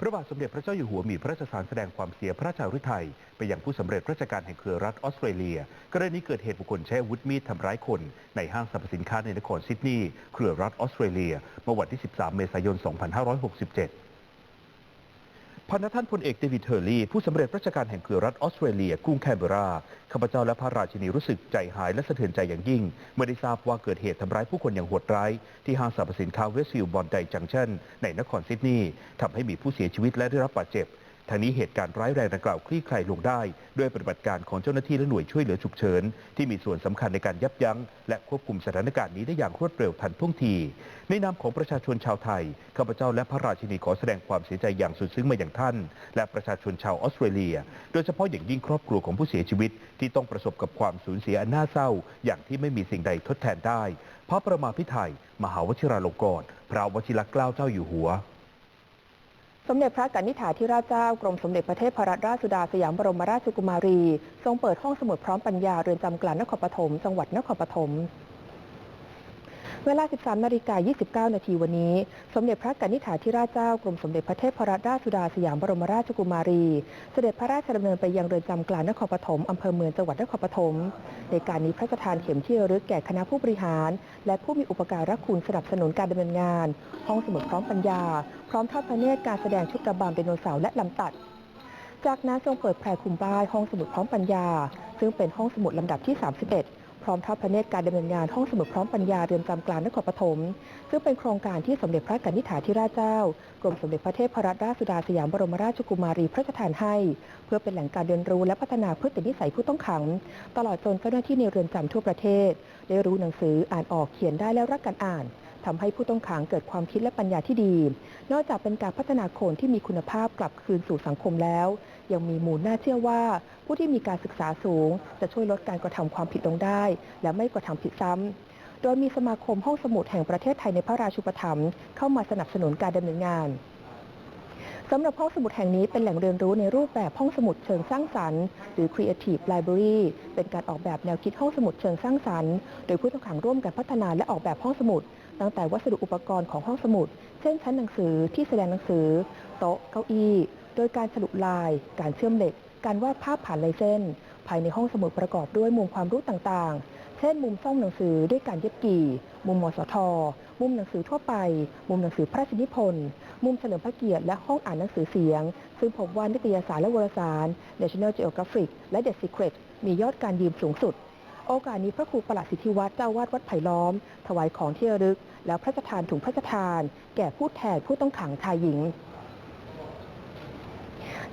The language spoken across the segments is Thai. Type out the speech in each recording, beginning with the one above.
พระบาทสมเด็จพระเจ้าอยู่หัวมีพระราชทานแสดงความเสียพระราชาฤทัยไปยังผู้สำเร็จราชการแห่งเครือรัฐออสเตรเลีย กรณีเกิดเหตุบุคคลใช้อาวุธมีดทำร้ายคน ในห้างสรรพสินค้าในนครซิดนีย์เครือรัฐออสเตรเลียเมื่อวันที่ 13 เมษายน 2567 พนักท่านพลเอกเดวิดเฮอร์ลีผู้สำเร็จราชการแห่งเครือรัฐออสเตรเลียกรุงแคนเบราข้าพเจ้าและพระราชินีรู้สึกใจหายและสะเทือนใจอย่างยิ่ง เมื่อได้ทราบว่าเกิดเหตุทำร้ายผู้คนอย่างโหดร้าย ที่ห้างสรรพสินค้าเวสต์ฟิลด์บอนไดจังชันในนครซิดนีย์ทำให้มีผู้เสียชีวิตและได้รับบาดเจ็บ ทางนี้เหตุการณ์ร้ายแรงดังกล่าวคลี่คลายลงได้ ด้วยปฏิบัติการของเจ้าหน้าที่และหน่วยช่วยเหลือฉุกเฉิน ที่มีส่วนสำคัญในการยับยั้ง และควบคุมสถานการณ์นี้ได้อย่างรวดเร็วทันท่วงที ในนามของประชาชนชาวไทยข้าพเจ้าและพระราชินีขอแสดงความเสียใจอย่างสุดซึ้งมาอย่างท่าน และประชาชนชาวออสเตรเลีย โดยเฉพาะอย่างยิ่งครอบครัวของผู้เสียชีวิต ที่ต้องประสบกับความสูญเสียอันน่าเศร้า อย่างที่ไม่มีสิ่งใดทดแทนได้ พระประมาพิไทยมหาวชิราลงกรณ์พระวชิรเกล้าเจ้าอยู่หัว สมเด็จพระกนิษฐาธิราชเจ้ากรมสมเด็จพระเทพรัตนราชสุดาสยามบรมราชกุมารี ทรงเปิดห้องสมุดพร้อมปัญญาเรือนจำกลางนครปฐมจังหวัดนครปฐม เวลา 13นาฬิกา29 นาทีวันนี้ สมเด็จพระกนิษฐาธิราชเจ้ากรมสมเด็จพระเทพรัตนราชสุดาสยามบรมราชกุมารี เสด็จพระราชดำเนินไปยังเรือนจำกลางนครปฐมอำเภอเมืองจังหวัดนครปฐม ในการนี้พระราชทานเข็มที่ระลึกแก่คณะผู้บริหาร และผู้มีอุปการะคุณสนับสนุนการดำเนินงาน ห้องสมุดพร้อมปัญญา พร้อมทอดพระเนตรการแสดงชุดระบำไดโนเสาร์และลำตัดจากนั้นทรงเปิดแผ่คุมป้ายห้องสมุดพร้อมปัญญา ซึ่งเป็นห้องสมุดลำดับที่ 31 ร้อมทอดพระเนตรการดำเนินงานห้องสมุดพร้อมปัญญาเรือนจำกลางนครปฐมซึ่งเป็นโครงการที่สมเด็จพระกนิษฐาธิราชเจ้ากรมสมเด็จพระเทพรัตนราชสุดาสยามบรมราชกุมารีพระราชทานให้ เพื่อเป็นแหล่งการเรียนรู้และพัฒนาพฤตินิสัยผู้ต้องขัง ตลอดจนเจ้าหน้าที่ในเรือนจำทั่วประเทศ ได้รู้หนังสืออ่านออกเขียนได้และรักการอ่านทำให้ผู้ต้องขังเกิดความคิดและปัญญาที่ดี นอกจากเป็นการพัฒนาคนที่มีคุณภาพกลับคืนสู่สังคมแล้ว ยังมีมูลน่าเชื่อว่า ผู้ที่มีการศึกษาสูง จะช่วยลดการกระทำความผิดลงได้ และไม่กระทำผิดซ้ำ โดยมีสมาคมห้องสมุดแห่งประเทศไทยในพระราชูปถัมภ์เข้ามาสนับสนุนการดำเนินงานสำหรับห้องสมุดแห่งนี้เป็นแหล่งเรียนรู้ในรูปแบบห้องสมุดเชิงสร้างสรรค์ หรือ Creative Library เป็นการออกแบบแนวคิดห้องสมุดเชิงสร้างสรรค์ โดยผู้ต้องขังร่วมกันพัฒนาและออกแบบห้องสมุด ตั้งแต่วัสดุอุปกรณ์ของห้องสมุด เช่นชั้นหนังสือที่แสดงหนังสือ โต๊ะ เก้าอี้ โดยการฉลุลาย การเชื่อมเหล็ก การวาดภาพผ่านลายเส้น ภายในห้องสมุดประกอบด้วยมุมความรู้ต่างๆ เช่น มุมซ่องหนังสือด้วยการเย็บกี่ มุมมสท มุมหนังสือทั่วไป มุมหนังสือพระราชนิพนธ์ มุมเฉลิมพระเกียรติและห้องอ่านหนังสือเสียง ซึ่งพบว่านิตยสารและวารสาร National Geographic และ The Secret มียอดการยืมสูงสุด โอกาสนี้พระครูประหลัดสิทธิวัฒน์เจ้าวาดวัดไผ่ล้อม ถวายของที่ระลึก แล้วพระราชทานถุงพระราชทาน แก่ผู้แทนผู้ต้องขังชายหญิง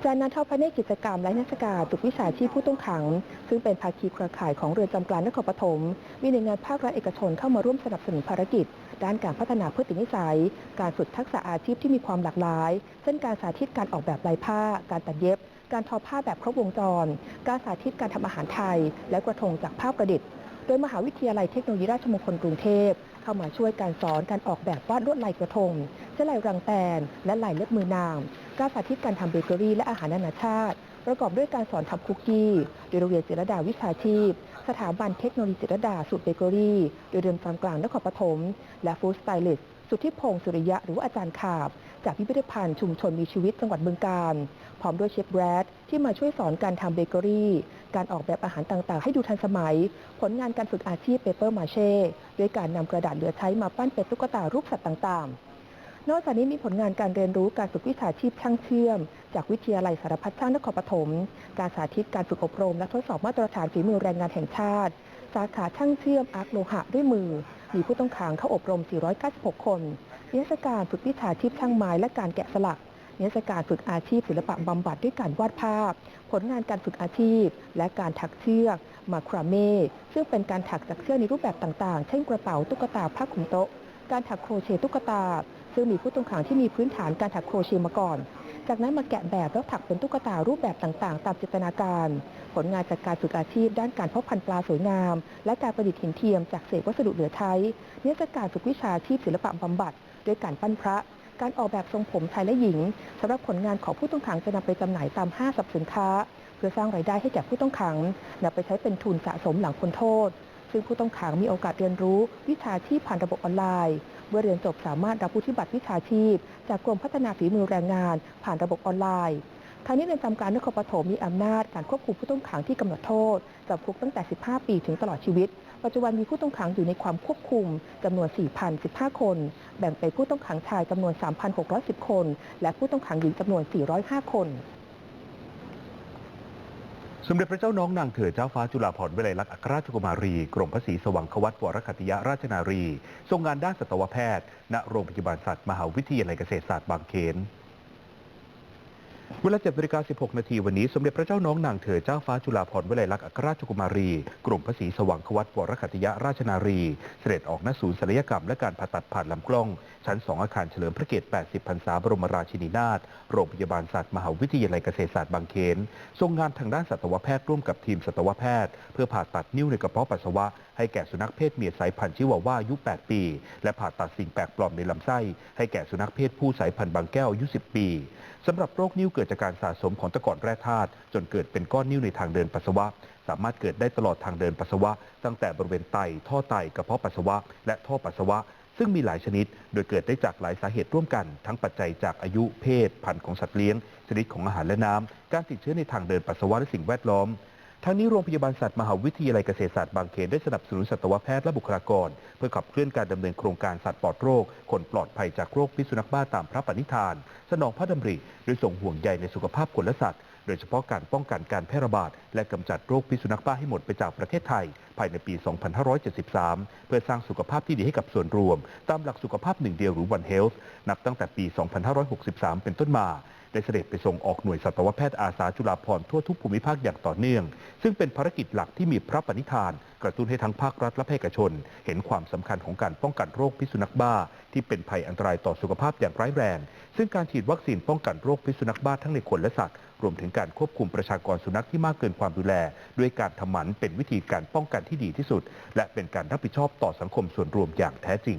จากนั้นทอดพระเนตรกิจกรรมและนิทรรศการฝึกวิชาชีพผู้ต้องขัง ซึ่งเป็นภาคีเครือข่ายของเรือนจำกลางนครปฐมมีหน่วยงานภาครัฐเอกชนเข้ามาร่วมสนับสนุนภารกิจ ด้านการพัฒนาพฤตินิสัย การฝึกทักษะอาชีพที่มีความหลากหลาย เช่นการสาธิตการออกแบบลายผ้า การตัดเย็บ การทอผ้าแบบครบวงจร การสาธิตการทำอาหารไทย และกระทงจากผ้าประดิษฐ์ โดยมหาวิทยาลัยเทคโนโลยีราชมงคลกรุงเทพเข้ามาช่วยการสอนการออกแบบวาดลวดลายกระทงเช่นลายรังแตน และลายเล็บมือนางการสาธิตการทำเบเกอรี่และอาหารนานาชาติ ประกอบด้วยการสอนทำคุกกี้โดยโรงเรียนจิรดาวิชาชีพ สถาบันเทคโนโลยีจิรดาสูตรเบเกอรี่โดยเรือนจำกลางนครปฐมและฟู้ดสไตลิสสุทธิพงศ์สุริยะหรืออาจารย์ขาบ จากพิพิธภัณฑ์ชุมชนมีชีวิตจังหวัดบึงกาฬพร้อมด้วยเชฟแบรดที่มาช่วยสอนการทำเบเกอรี่ การออกแบบอาหารต่างๆ ให้ดูทันสมัย ผลงานการฝึกอาชีพเปเปอร์มาเช่ด้วยการนำกระดาษเหลือใช้มาปั้นเป็นตุ๊กตารูปสัตว์ต่างๆ นอกจากนี้มีผลงานการเรียนรู้การฝึกวิชาชีพช่างเชื่อม จากวิทยาลัยสารพัดช่างนครปฐม การสาธิตการฝึกอบรมและทดสอบมาตรฐานฝีมือแรงงานแห่งชาติ สาขาช่างเชื่อมอาร์คโลหะด้วยมือ มีผู้ต้องขังเข้าอบรม 496 คนนิทรรศการฝึกวิชาชีพช่างไม้และการแกะสลักนิทรรศการฝึกอาชีพศิลปะบำบัดด้วยการวาดภาพ ผลงานการฝึกอาชีพ และการถักเชือกมาคราเม่ซึ่งเป็นการถักจากเชือกในรูปแบบต่างๆ เช่นกระเป๋าตุ๊กตาผ้าคลุมโต๊ะ การถักโครเชต์ตุ๊กตา ซึ่งมีผู้ต้องขังที่มีพื้นฐานการถักโครเชต์มาก่อน จากนั้นมาแกะแบบแล้วถักเป็นตุ๊กตารูปแบบต่างๆ ตามจินตนาการ ผลงานจากการฝึกอาชีพ ด้านการเพาะพันธุ์ปลาสวยงาม และการประดิษฐ์หินเทียมจากเศษวัสดุเหลือใช้เนิทรรศการฝึกวิชาชีพศิลปะบำบัดด้วยการปั้นพระ การออกแบบทรงผมชายและหญิงสำหรับผลงานของผู้ต้องขังจะนำไปจำหน่ายตามห้างสรรพสินค้า เพื่อสร้างรายได้ให้แก่ผู้ต้องขังนำไปใช้เป็นทุนสะสมหลังพ้นโทษ ซึ่งผู้ต้องขังมีโอกาสเรียนรู้ วิชาชีพผ่านระบบออนไลน์ เมื่อเรียนจบสามารถรับวุฒิบัตรวิชาชีพ จากกรมพัฒนาฝีมือแรงงาน ผ่านระบบออนไลน์ทางนี้เรือนจำกลารนครปฐมมีอำนาจการควบคุมผู้ต้องขังที่กำหนดโทษจำคุกตั้งแต่ 15 ปีถึงตลอดชีวิต ปัจจุบันมีผู้ต้องขังอยู่ในความควบคุมจำนวน 4,015 คน แบ่งเป็นผู้ต้องขังชายจำนวน 3,610 คน และผู้ต้องขังหญิงจำนวน 405 คน สมเด็จพระเจ้าน้องนางเธอเจ้าฟ้าจุฬาภรณ์วิไลลักษณ์อัครราชกุมารี กรมพระศรีสว่างควัตวรคติยราชนารี ทรงงานด้านสัตวแพทย์ ณ โรงพยาบาลสัตว์ มหาวิทยาลัยเกษตรศาสตร์บางเขน เวลา7นาฬิกา16 นาทีวันนี้สมเด็จพระเจ้าน้องนางเธอเจ้าฟ้าจุฬาภรณ์วิไลลักษณ์อัครราชกุมารี กรมพระศรีสว่างควัตวรคติยราชนารี เสด็จออกณศูนย์ศัลยกรรมและการผ่าตัดผ่านลำกล้อง ชั้น 2 อาคารเฉลิมพระเกียรติ 80 พรรษาบรมราชินีนาถ โรงพยาบาลศาสตว์มหาวิทยาลัยเกษตรศาสตร์บางเขน ทรงงานทางด้านสัตวแพทย์ร่วมกับทีมสัตวแพทย์ เพื่อผ่าตัดนิ้วในกระเพาะปัสสาวะให้แก่สุนัขเพศเมียสายพันธุ์ชิวาว่าอายุ 8 ปี และผ่าตัดสิ่งแปลกปลอมในลำไส้ ให้แก่สุนัขเพศผู้สายพันธุ์บางแก้วอายุ 10 ปี สำหรับโรคนิ้วเกิดจากการสะสมของตะกอนแร่ธาตุจนเกิดเป็นก้อนนิ้วในทางเดินปัสสาวะ สามารถเกิดได้ตลอดทางเดินปัสสาวะ ตั้งแต่บริเวณไต ท่อไตกระเพาะปัสสาวะ และท่อปัสสาวะ ซึ่งมีหลายชนิด โดยเกิดได้จากหลายสาเหตุร่วมกัน ทั้งปัจจัยจากอายุเพศ พันธุ์ของสัตว์เลี้ยง ชนิดของอาหารและน้ำการติดเชื้อในทางเดินปัสสาวะและสิ่งแวดล้อม ทั้งนี้โรงพยาบาลสัตว์มหาวิทยาลัยเกษตรศาสตร์บางเขนได้สนับสนุนสัตวแพทย์และบุคลากร เพื่อขับเคลื่อนการดำเนินโครงการสัตว์ปลอดโรค คนปลอดภัยจากโรคพิษสุนัขบ้าตามพระปณิธาน สนองพระดำริโดยส่งห่วงใยในสุขภาพคนและสัตว์ โดยเฉพาะการป้องกันการแพร่ระบาด และกำจัดโรคพิษสุนัขบ้าให้หมดไปจากประเทศไทย ภายในปี 2573 เพื่อสร้างสุขภาพที่ดีให้กับส่วนรวม ตามหลักสุขภาพหนึ่งเดียวหรือ One Health นับตั้งแต่ปี 2563 เป็นต้นมาได้เสด็จไปส่งออกหน่วยสัตวแพทย์อาสาจุฬาภรณ์ทั่วทุกภูมิภาคอย่างต่อเนื่อง ซึ่งเป็นภารกิจหลักที่มีพระปณิธาน กระตุ้นให้ทั้งภาครัฐและเอกชน เห็นความสำคัญของการป้องกันโรคพิษสุนัขบ้า ที่เป็นภัยอันตรายต่อสุขภาพอย่างร้ายแรง ซึ่งการฉีดวัคซีนป้องกันโรคพิษสุนัขบ้าทั้งในคนและสัตว์ รวมถึงการควบคุมประชากรสุนัขที่มากเกินความดูแล ด้วยการทำหมันเป็นวิธีการป้องกันที่ดีที่สุด และเป็นการรับผิดชอบต่อสังคมส่วนรวมอย่างแท้จริง